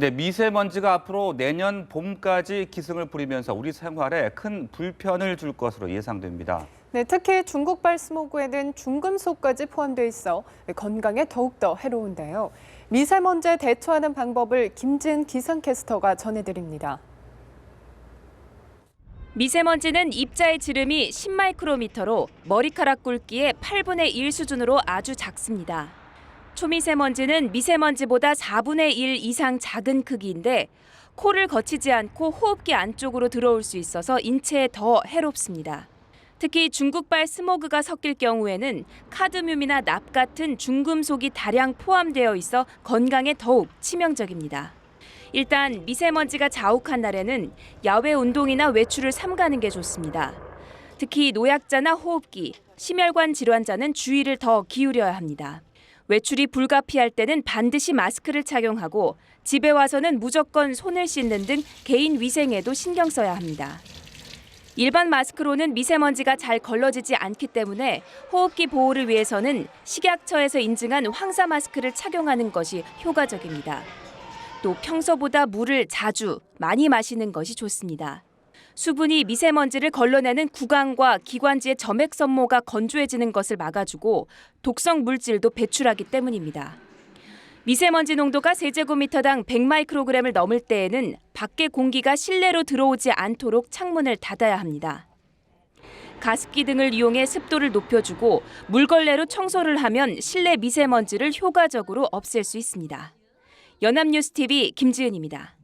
네, 미세먼지가 앞으로 내년 봄까지 기승을 부리면서 우리 생활에 큰 불편을 줄 것으로 예상됩니다. 네, 특히 중국발 스모그에는 중금속까지 포함돼 있어 건강에 더욱더 해로운데요. 미세먼지에 대처하는 방법을 김진 기상캐스터가 전해드립니다. 미세먼지는 입자의 지름이 10마이크로미터로 머리카락 굵기의 8분의 1 수준으로 아주 작습니다. 초미세먼지는 미세먼지보다 4분의 1 이상 작은 크기인데 코를 거치지 않고 호흡기 안쪽으로 들어올 수 있어서 인체에 더 해롭습니다. 특히 중국발 스모그가 섞일 경우에는 카드뮴이나 납 같은 중금속이 다량 포함되어 있어 건강에 더욱 치명적입니다. 일단 미세먼지가 자욱한 날에는 야외 운동이나 외출을 삼가는 게 좋습니다. 특히 노약자나 호흡기, 심혈관 질환자는 주의를 더 기울여야 합니다. 외출이 불가피할 때는 반드시 마스크를 착용하고 집에 와서는 무조건 손을 씻는 등 개인 위생에도 신경 써야 합니다. 일반 마스크로는 미세먼지가 잘 걸러지지 않기 때문에 호흡기 보호를 위해서는 식약처에서 인증한 황사 마스크를 착용하는 것이 효과적입니다. 또 평소보다 물을 자주 많이 마시는 것이 좋습니다. 수분이 미세먼지를 걸러내는 구강과 기관지의 점액 선모가 건조해지는 것을 막아주고 독성 물질도 배출하기 때문입니다. 미세먼지 농도가 세제곱미터당 100마이크로그램을 넘을 때에는 밖의 공기가 실내로 들어오지 않도록 창문을 닫아야 합니다. 가습기 등을 이용해 습도를 높여주고 물걸레로 청소를 하면 실내 미세먼지를 효과적으로 없앨 수 있습니다. 연합뉴스 TV 김지은입니다.